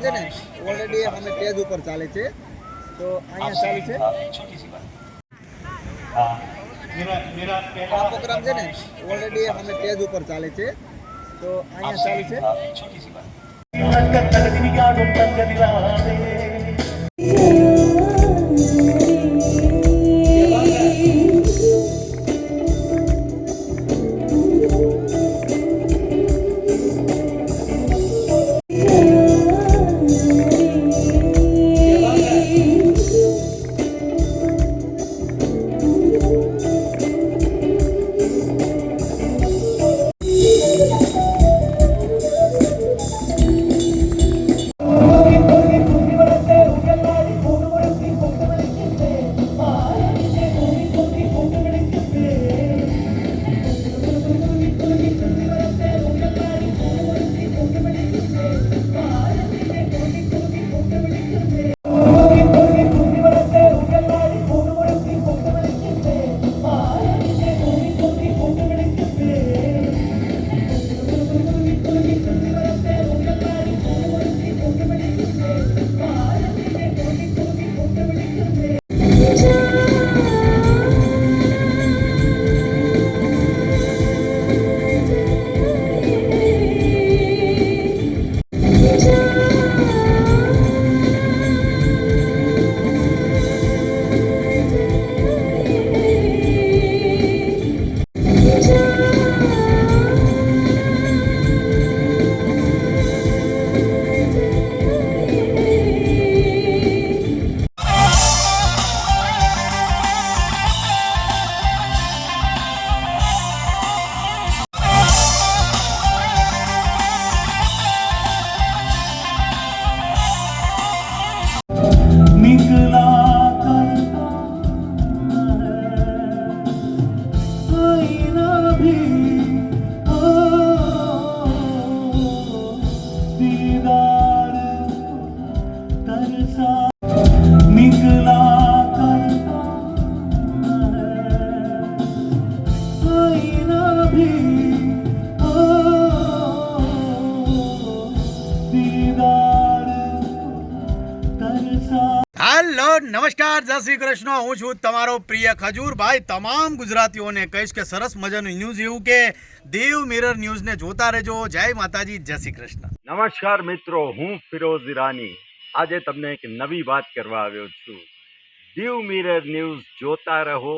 છે ને ઓલરેડી અમે સ્ટેજ ઉપર ચાલે છે. તો અહીંયા ચાલુ છે. આ પ્રોગ્રામ છે ને ઓલરેડી અમે સ્ટેજ ઉપર ચાલે છે. તો અહીંયા ચાલુ છે. નમસ્કાર જય શ્રી કૃષ્ણ હું છું તમારો પ્રિય ખજૂર ભાઈ તમામ ગુજરાતીઓને કહીશ કે સરસ મજાનું ન્યૂઝ એવું કે દેવ મિરર ન્યૂઝને જોતા રહેજો જય માતાજી જય શ્રી કૃષ્ણ નમસ્કાર મિત્રો હું ફિરોઝ ઈરાની આજે તમને એક નવી વાત કરવા આવ્યો છું દીવ મિરર ન્યૂઝ જોતા રહો